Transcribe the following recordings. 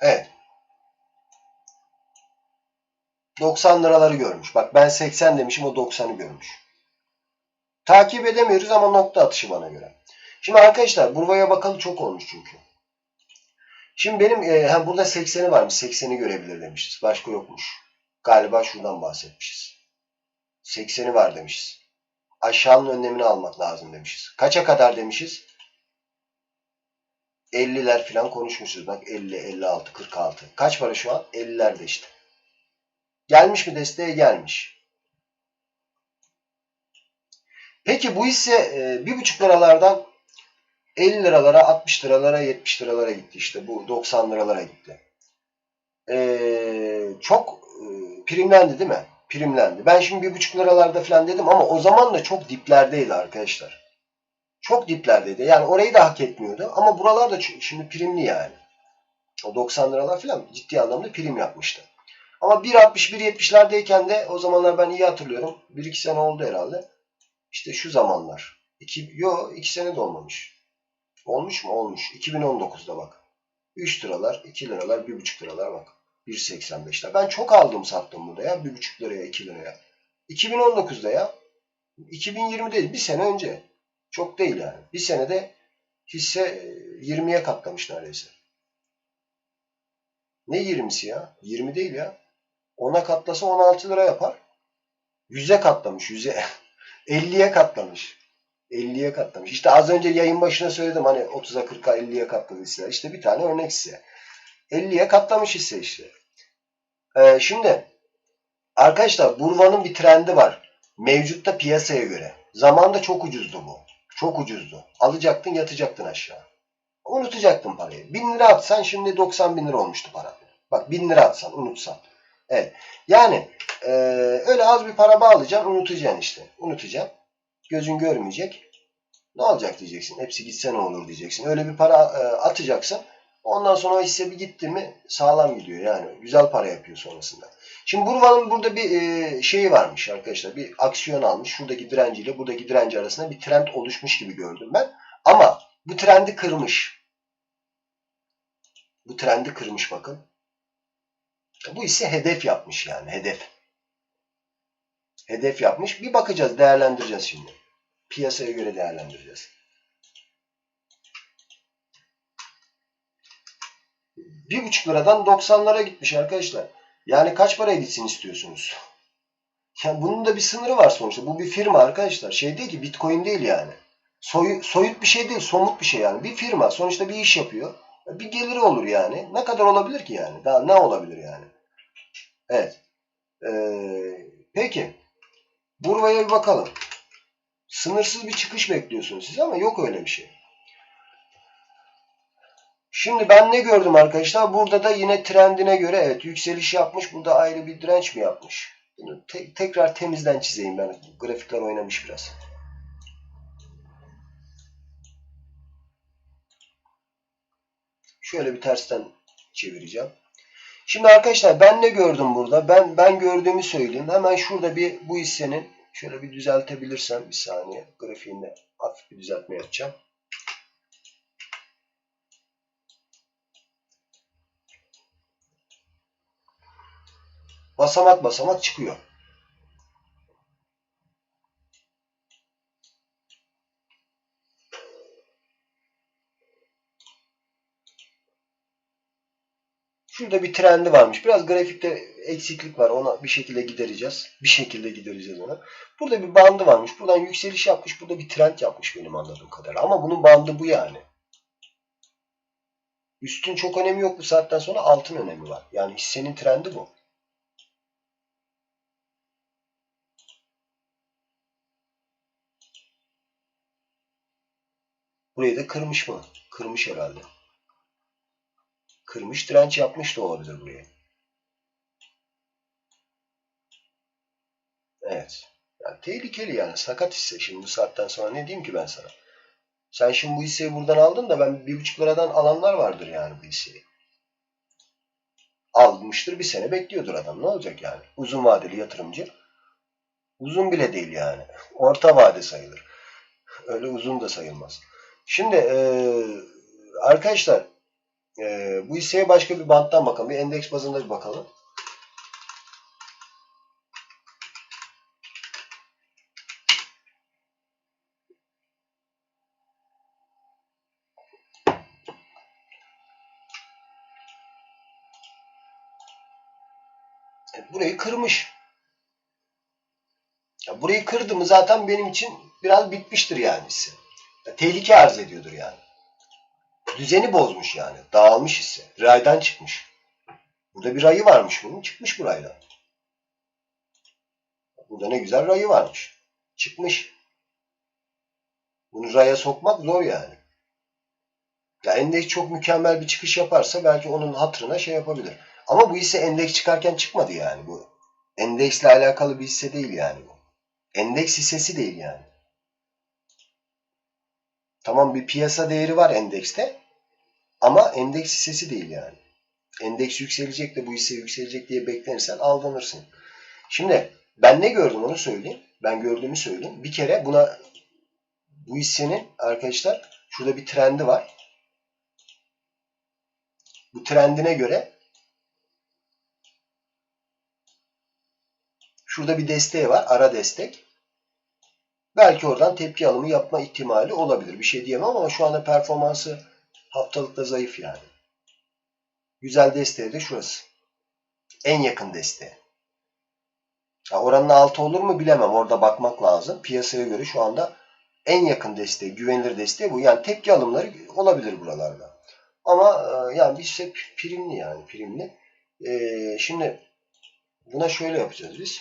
Evet. 90 liraları görmüş. Bak ben 80 demişim o 90'ı görmüş. Takip edemiyoruz ama nokta atışı bana göre. Şimdi arkadaşlar buraya bakalım çok olmuş çünkü. Şimdi benim e, ha, burada 80'i varmış. 80'i görebilir demişiz. Başka yokmuş. Galiba şuradan bahsetmişiz. 80'i var demişiz. Aşağının önlemini almak lazım demişiz. Kaça kadar demişiz? 50'ler falan konuşmuşuz. Bak 50, 56, 46. Kaç para şu an? 50'lerde işte. Gelmiş mi desteğe? Gelmiş. Peki bu hisse e, bir buçuk liralardan 50 liralara, 60 liralara, 70 liralara gitti işte. Bu 90 liralara gitti. Ee, çok e, primlendi değil mi? Primlendi. Ben şimdi bir buçuk liralarda falan dedim ama o zaman da çok diplerdeydi arkadaşlar. Çok diplerdeydi. Yani orayı da hak etmiyordu. Ama buralar da şimdi primli yani. O 90 liralar falan ciddi anlamda prim yapmıştı. Ama 1.60-1.70'lerdeyken de o zamanlar ben iyi hatırlıyorum. 1-2 sene oldu herhalde. İşte şu zamanlar. 2, yo 2 sene de olmamış. Olmuş mu? Olmuş. 2019'da bak. 3 liralar, 2 liralar, 1,5 liralar bak. 1.85'ler. Ben çok aldım sattım burada ya. 1,5 liraya, 2 liraya. 2019'da ya. 2020 değil. Bir sene önce. Çok değil yani. Bir senede hisse 20'ye katlamış neredeyse. Ne 20'si ya? 20 değil ya. 10'a katlasa 16 lira yapar. 100'e katlamış. 100'e. 50'ye katlamış. 50'ye katlamış. İşte az önce yayın başına söyledim hani 30'a 40'a 50'ye katladı hisse. İşte bir tane örnek hisse. 50'ye katlamış hisse işte. Ee, şimdi arkadaşlar Burva'nın bir trendi var. Mevcutta piyasaya göre. Zamanda çok ucuzdu bu. Çok ucuzdu. Alacaktın yatacaktın aşağı. Unutacaktın parayı. 1000 lira atsan şimdi 90 bin lira olmuştu para. Bak 1000 lira atsan unutsan. Evet. Yani e, öyle az bir para bağlayacaksın unutacaksın işte. Unutacaksın. Gözün görmeyecek. Ne olacak diyeceksin. Hepsi gitse ne olur diyeceksin. Öyle bir para e, atacaksın. Ondan sonra o hisse bir gitti mi sağlam gidiyor yani. Güzel para yapıyor sonrasında. Şimdi Burva'nın burada bir e, şeyi varmış arkadaşlar. Bir aksiyon almış. Şuradaki direnciyle buradaki direnci arasında bir trend oluşmuş gibi gördüm ben. Ama bu trendi kırmış. Bu trendi kırmış bakın. Bu ise hedef yapmış yani. Hedef. Hedef yapmış. Bir bakacağız, değerlendireceğiz şimdi. Piyasaya göre değerlendireceğiz. Bir buçuk liradan 90'lara gitmiş arkadaşlar. Yani kaç paraya gitsin istiyorsunuz? Yani bunun da bir sınırı var sonuçta. Bu bir firma arkadaşlar. Şey değil ki Bitcoin değil yani. Soy, soyut bir şey değil, somut bir şey yani. Bir firma sonuçta bir iş yapıyor. Bir geliri olur yani. Ne kadar olabilir ki yani? Daha ne olabilir yani? Evet. Ee, peki. Buraya bir bakalım. Sınırsız bir çıkış bekliyorsunuz siz ama yok öyle bir şey. Şimdi ben ne gördüm arkadaşlar? Burada da yine trendine göre evet yükseliş yapmış. Burada ayrı bir direnç mi yapmış? Bunu te tekrar temizden çizeyim ben. Grafikler oynamış biraz. Şöyle bir tersten çevireceğim. Şimdi arkadaşlar ben ne gördüm burada? Ben ben gördüğümü söyleyeyim. Hemen şurada bir bu hissenin şöyle bir düzeltebilirsem bir saniye grafiğinde hafif bir düzeltme yapacağım. Basamak basamak çıkıyor. Şurada bir trendi varmış. Biraz grafikte eksiklik var. Ona bir şekilde gidereceğiz. Bir şekilde gidereceğiz ona. Burada bir bandı varmış. Buradan yükseliş yapmış. Burada bir trend yapmış benim anladığım kadarıyla. Ama bunun bandı bu yani. Üstün çok önemi yok bu saatten sonra altın önemi var. Yani hissenin trendi bu. Burayı da kırmış mı? Kırmış herhalde. Kırmış direnç yapmış da olabilir buraya. Evet. Yani tehlikeli yani. Sakat hisse. Şimdi bu saatten sonra ne diyeyim ki ben sana? Sen şimdi bu hisseyi buradan aldın da ben bir buçuk liradan alanlar vardır yani bu hisseyi. Almıştır bir sene bekliyordur adam. Ne olacak yani? Uzun vadeli yatırımcı. Uzun bile değil yani. Orta vade sayılır. Öyle uzun da sayılmaz. Şimdi ee, arkadaşlar Ee, bu hisseye başka bir banttan bakalım. Bir endeks bazında bir bakalım. Evet, burayı kırmış. Ya burayı kırdı mı zaten benim için biraz bitmiştir yani hisse. Tehlike arz ediyordur yani. Düzeni bozmuş yani. Dağılmış hisse. Raydan çıkmış. Burada bir rayı varmış bunun. Çıkmış bu raydan. Burada ne güzel rayı varmış. Çıkmış. Bunu raya sokmak zor yani. Ya endeks çok mükemmel bir çıkış yaparsa belki onun hatırına şey yapabilir. Ama bu hisse endeks çıkarken çıkmadı yani bu. Endeksle alakalı bir hisse değil yani bu. Endeks hissesi değil yani. Tamam bir piyasa değeri var endekste. Ama endeks hissesi değil yani. Endeks yükselecek de bu hisse yükselecek diye beklenirsen aldanırsın. Şimdi ben ne gördüm onu söyleyeyim. Ben gördüğümü söyleyeyim. Bir kere buna bu hissenin arkadaşlar şurada bir trendi var. Bu trendine göre şurada bir desteği var. Ara destek. Belki oradan tepki alımı yapma ihtimali olabilir. Bir şey diyemem ama şu anda performansı haftalıkta zayıf yani. Güzel desteği de şurası. En yakın desteği. Ya oranın altı olur mu bilemem. Orada bakmak lazım. Piyasaya göre şu anda en yakın desteği, güvenilir desteği bu. Yani tepki alımları olabilir buralarda. Ama e, yani bir hisse primli yani primli. Ee, şimdi buna şöyle yapacağız biz.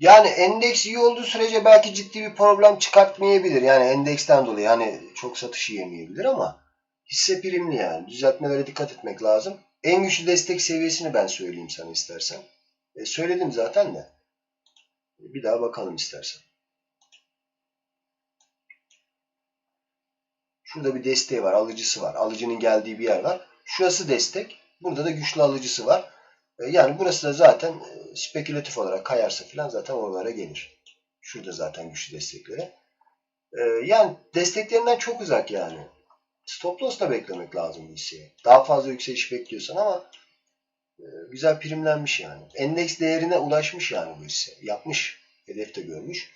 Yani endeks iyi olduğu sürece belki ciddi bir problem çıkartmayabilir. Yani endeksten dolayı yani çok satış yemeyebilir ama hisse primli yani. Düzeltmelere dikkat etmek lazım. En güçlü destek seviyesini ben söyleyeyim sana istersen. E, söyledim zaten de. Bir daha bakalım istersen. Şurada bir desteği var, alıcısı var. Alıcının geldiği bir yer var. Şurası destek. Burada da güçlü alıcısı var. E, yani burası da zaten e, spekülatif olarak kayarsa falan zaten oralara gelir. Şurada zaten güçlü destekleri. E, yani desteklerinden çok uzak yani. Stop loss da beklemek lazım bu hisseye. Daha fazla yükseliş bekliyorsan ama güzel primlenmiş yani. Endeks değerine ulaşmış yani bu hisse. Yapmış. Hedef de görmüş.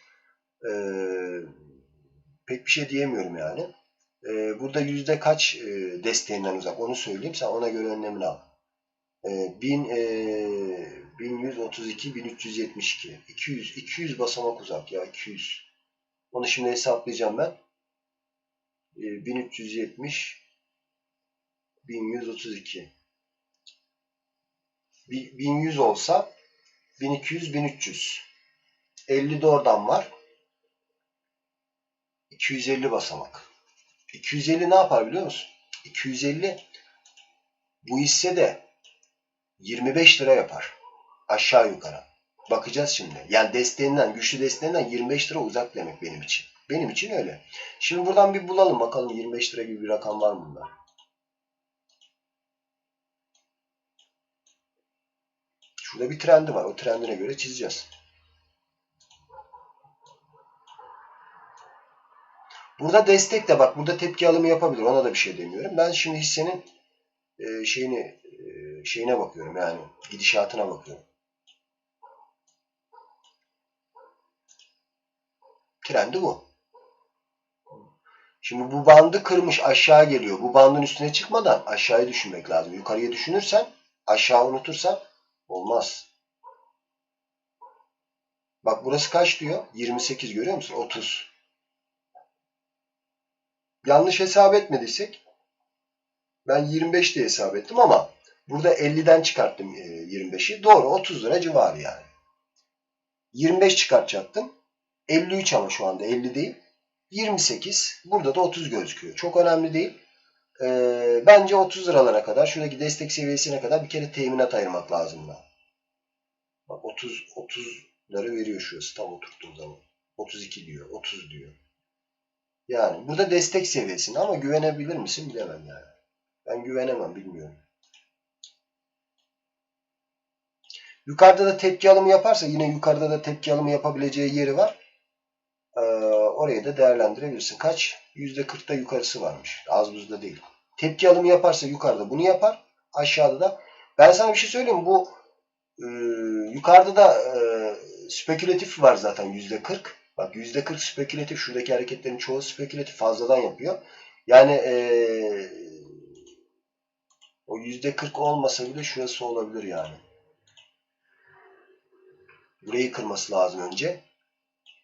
pek bir şey diyemiyorum yani. burada yüzde kaç desteğinden uzak onu söyleyeyim. Sen ona göre önlemini al. 1000 e, 1132 1372 200 200 basamak uzak ya 200 onu şimdi hesaplayacağım ben. E, 1370 1132 1100 olsa 1200 1300 50 de oradan var. 250 basamak. 250 ne yapar biliyor musun? 250 bu hisse de 25 lira yapar. Aşağı yukarı. Bakacağız şimdi. Yani desteğinden, güçlü desteğinden 25 lira uzak demek benim için. Benim için öyle. Şimdi buradan bir bulalım bakalım 25 lira gibi bir rakam var mı bunda? Şurada bir trendi var. O trendine göre çizeceğiz. Burada destek de bak burada tepki alımı yapabilir. Ona da bir şey demiyorum. Ben şimdi hissenin e, şeyini şeyine bakıyorum yani gidişatına bakıyorum. Trendi bu. Şimdi bu bandı kırmış aşağı geliyor. Bu bandın üstüne çıkmadan aşağıya düşünmek lazım. Yukarıya düşünürsen aşağı unutursan olmaz. Bak burası kaç diyor? 28 görüyor musun? 30. yanlış hesap etmediysek ben 25 diye hesap ettim ama burada 50'den çıkarttım e, 25'i. Doğru 30 lira civarı yani. 25 çıkartacaktım. 53 ama şu anda 50 değil. 28. Burada da 30 gözüküyor. Çok önemli değil. Ee, bence 30 liralara kadar şuradaki destek seviyesine kadar bir kere teminat ayırmak lazım da. Bak 30 30 lira veriyor şurası tam oturttuğum zaman. 32 diyor, 30 diyor. Yani burada destek seviyesinde ama güvenebilir misin bilemem yani. Ben güvenemem bilmiyorum. Yukarıda da tepki alımı yaparsa yine yukarıda da tepki alımı yapabileceği yeri var. Ee, orayı da değerlendirebilirsin. Kaç? %40'da yukarısı varmış. Az buzda değil. Tepki alımı yaparsa yukarıda bunu yapar. Aşağıda da. Ben sana bir şey söyleyeyim? Bu e, yukarıda da e, spekülatif var zaten %40. Bak %40 spekülatif. Şuradaki hareketlerin çoğu spekülatif fazladan yapıyor. Yani e, o %40 olmasa bile şurası olabilir yani. Burayı kırması lazım önce.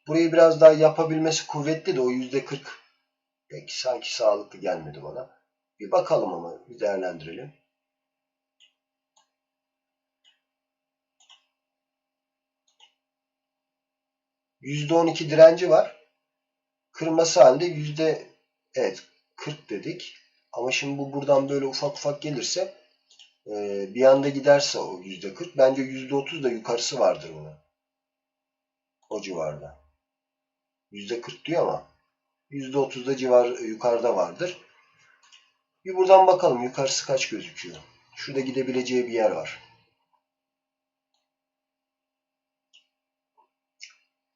Burayı biraz daha yapabilmesi kuvvetli de o %40 peki sanki sağlıklı gelmedi bana. Bir bakalım ama bir değerlendirelim. %12 direnci var. Kırması halinde yüzde evet 40 dedik. Ama şimdi bu buradan böyle ufak ufak gelirse e, bir anda giderse o yüzde 40 bence yüzde 30 da yukarısı vardır buna. O civarda. Yüzde 40 diyor ama yüzde 30 da civar yukarıda vardır. Bir buradan bakalım yukarısı kaç gözüküyor. Şurada gidebileceği bir yer var.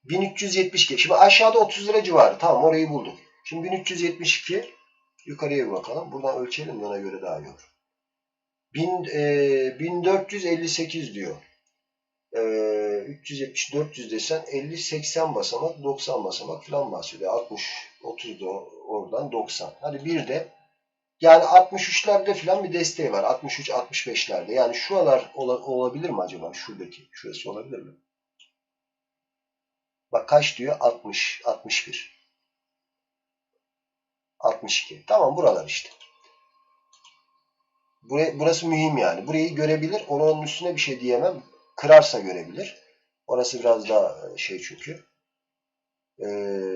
1372. Şimdi aşağıda 30 lira civarı. Tamam orayı bulduk. Şimdi 1372 yukarıya bir bakalım. Buradan ölçelim de ona göre daha iyi olur. 1000, e, 1458 diyor. E, 370 400 desen 50 80 basamak 90 basamak falan bahsediyor. 60 30 da oradan 90. Hadi bir de yani 63'lerde falan bir desteği var. 63 65'lerde. Yani şuralar ola, olabilir mi acaba? Şuradaki. Şurası olabilir mi? Bak kaç diyor? 60, 61. 62. Tamam buralar işte. Burası mühim yani. Burayı görebilir. Onun üstüne bir şey diyemem. Kırarsa görebilir. Orası biraz daha şey çünkü. Ee,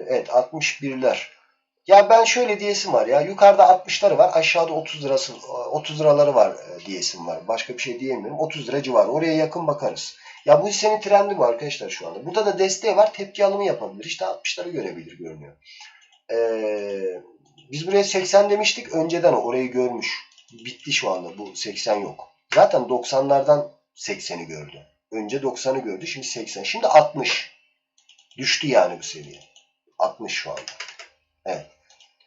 evet 61'ler. Ya ben şöyle diyesim var ya. Yukarıda 60'ları var. Aşağıda 30 lirası 30 liraları var diyesim var. Başka bir şey diyemiyorum. 30 lira civarı. Oraya yakın bakarız. Ya bu hissenin trendi bu arkadaşlar şu anda. Burada da desteği var. Tepki alımı yapabilir. İşte 60'ları görebilir görünüyor. Ee, biz buraya 80 demiştik. Önceden orayı görmüş. Bitti şu anda. Bu 80 yok. Zaten 90'lardan 80'i gördü. Önce 90'ı gördü. Şimdi 80. Şimdi 60. Düştü yani bu seviye. 60 şu anda. Evet.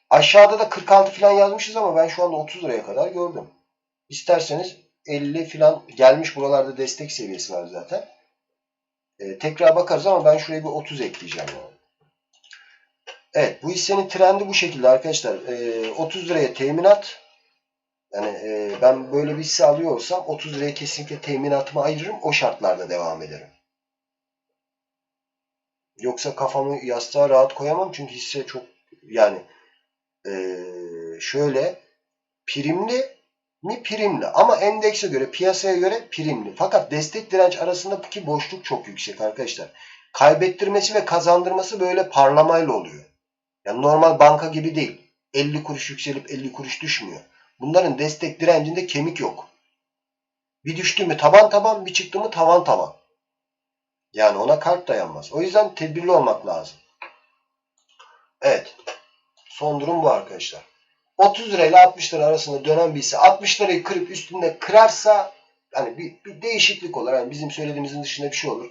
Aşağıda da 46 falan yazmışız ama ben şu anda 30 liraya kadar gördüm. İsterseniz 50 falan gelmiş buralarda destek seviyesi var zaten. Ee, tekrar bakarız ama ben şuraya bir 30 ekleyeceğim. Yani. Evet bu hissenin trendi bu şekilde arkadaşlar. Ee, 30 liraya teminat. Yani e, ben böyle bir hisse alıyor olsam 30 liraya kesinlikle teminatımı ayırırım. O şartlarda devam ederim. Yoksa kafamı yastığa rahat koyamam. Çünkü hisse çok yani e, şöyle primli mi primli ama endekse göre piyasaya göre primli. Fakat destek direnç arasındaki boşluk çok yüksek arkadaşlar. Kaybettirmesi ve kazandırması böyle parlamayla oluyor. Yani normal banka gibi değil. 50 kuruş yükselip 50 kuruş düşmüyor. Bunların destek direncinde kemik yok. Bir düştü mü taban taban, bir çıktı mı tavan tavan. Yani ona kalp dayanmaz. O yüzden tedbirli olmak lazım. Evet. Son durum bu arkadaşlar. 30 lira ile 60 lira arasında dönen bir hisse 60 lirayı kırıp üstünde kırarsa hani bir, bir değişiklik olur. Yani bizim söylediğimizin dışında bir şey olur.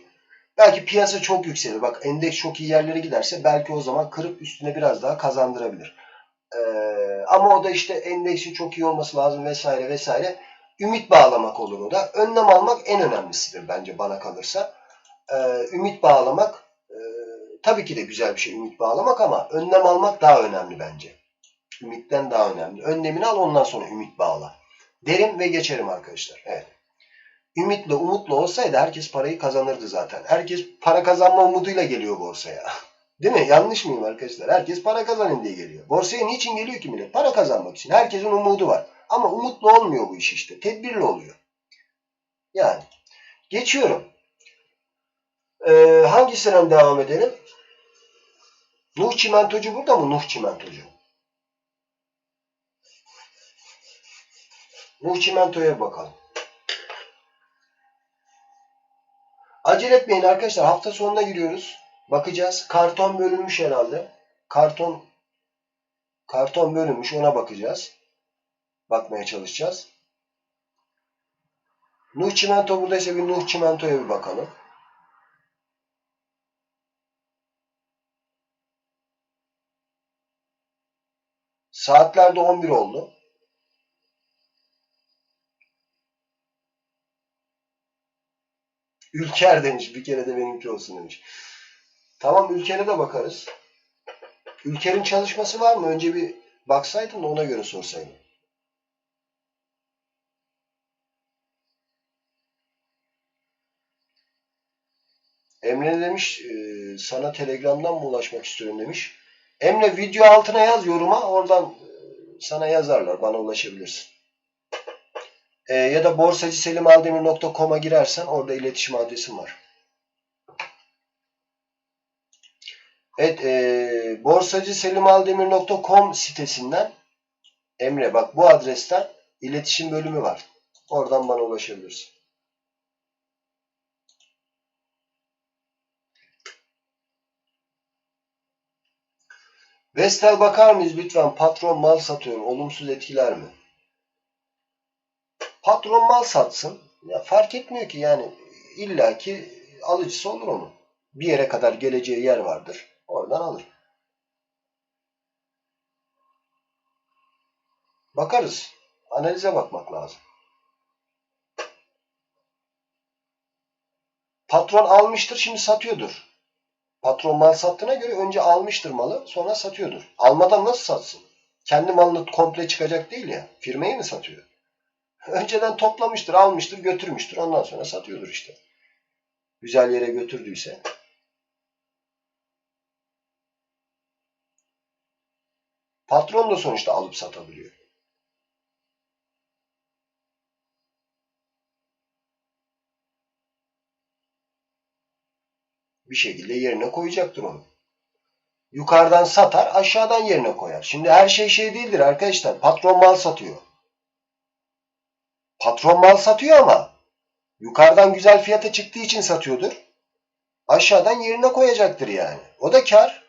Belki piyasa çok yükselir. Bak endeks çok iyi yerlere giderse belki o zaman kırıp üstüne biraz daha kazandırabilir. Ee, ama o da işte endeksin çok iyi olması lazım vesaire vesaire. Ümit bağlamak olur o da. Önlem almak en önemlisidir bence bana kalırsa. Ee, ümit bağlamak e, tabii ki de güzel bir şey ümit bağlamak ama önlem almak daha önemli bence. Ümitten daha önemli. Önlemini al ondan sonra ümit bağla. Derim ve geçerim arkadaşlar. Evet. Ümitle, umutla olsaydı herkes parayı kazanırdı zaten. Herkes para kazanma umuduyla geliyor borsaya. Değil mi? Yanlış mıyım arkadaşlar? Herkes para kazanın diye geliyor. Borsaya niçin geliyor ki millet? Para kazanmak için. Herkesin umudu var. Ama umutlu olmuyor bu iş işte. Tedbirli oluyor. Yani. Geçiyorum. Ee, hangisinden devam edelim? Nuh çimentocu burada mı? Nuh çimentocu. Nuh çimentoya bakalım. Acele etmeyin arkadaşlar. Hafta sonuna giriyoruz. Bakacağız. Karton bölünmüş herhalde. Karton karton bölünmüş. Ona bakacağız. Bakmaya çalışacağız. Nuh Çimento buradaysa bir Nuh Çimento'ya bir bakalım. Saatlerde 11 oldu. Ülker demiş. Bir kere de benimki olsun demiş. Tamam Ülker'e de bakarız. Ülker'in çalışması var mı? Önce bir baksaydın ona göre sorsaydım. Emre demiş e, sana Telegram'dan mı ulaşmak istiyorum demiş. Emre video altına yaz yoruma oradan e, sana yazarlar bana ulaşabilirsin. E, ya da borsacıselimaldemir.com'a girersen orada iletişim adresim var. Evet e, borsacıselimaldemir.com sitesinden Emre bak bu adresten iletişim bölümü var. Oradan bana ulaşabilirsin. Vestel bakar mıyız lütfen? Patron mal satıyor. Olumsuz etkiler mi? Patron mal satsın. Ya fark etmiyor ki yani illaki alıcısı olur onun. Bir yere kadar geleceği yer vardır. Oradan alır. Bakarız. Analize bakmak lazım. Patron almıştır şimdi satıyordur. Patron mal sattığına göre önce almıştır malı sonra satıyordur. Almadan nasıl satsın? Kendi malını komple çıkacak değil ya. Firmayı mı satıyor? Önceden toplamıştır, almıştır, götürmüştür. Ondan sonra satıyordur işte. Güzel yere götürdüyse. Patron da sonuçta alıp satabiliyor. Bir şekilde yerine koyacaktır onu. Yukarıdan satar, aşağıdan yerine koyar. Şimdi her şey şey değildir arkadaşlar. Patron mal satıyor. Patron mal satıyor ama yukarıdan güzel fiyata çıktığı için satıyordur. Aşağıdan yerine koyacaktır yani. O da kar.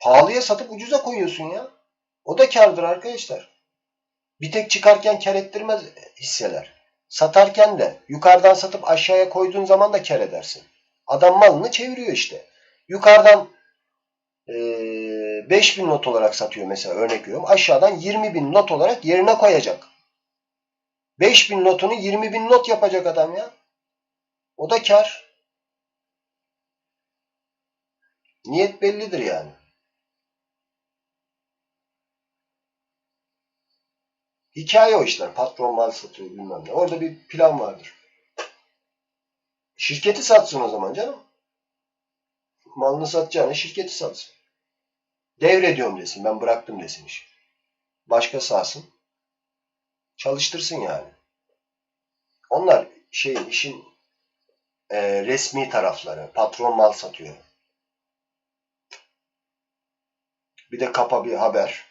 Pahalıya satıp ucuza koyuyorsun ya. O da kardır arkadaşlar. Bir tek çıkarken kar ettirmez hisseler. Satarken de yukarıdan satıp aşağıya koyduğun zaman da kar edersin. Adam malını çeviriyor işte. Yukarıdan e, 5000 not olarak satıyor mesela örnek veriyorum. Aşağıdan 20 bin not olarak yerine koyacak. 5000 notunu 20 bin not yapacak adam ya. O da kar. Niyet bellidir yani. Hikaye o işler. Patron mal satıyor bilmem ne. Orada bir plan vardır. Şirketi satsın o zaman canım. Malını satacağını şirketi satsın. Devrediyorum desin. Ben bıraktım desin iş. Başka sahsın. Çalıştırsın yani. Onlar şey işin e, resmi tarafları. Patron mal satıyor. Bir de kapa bir haber.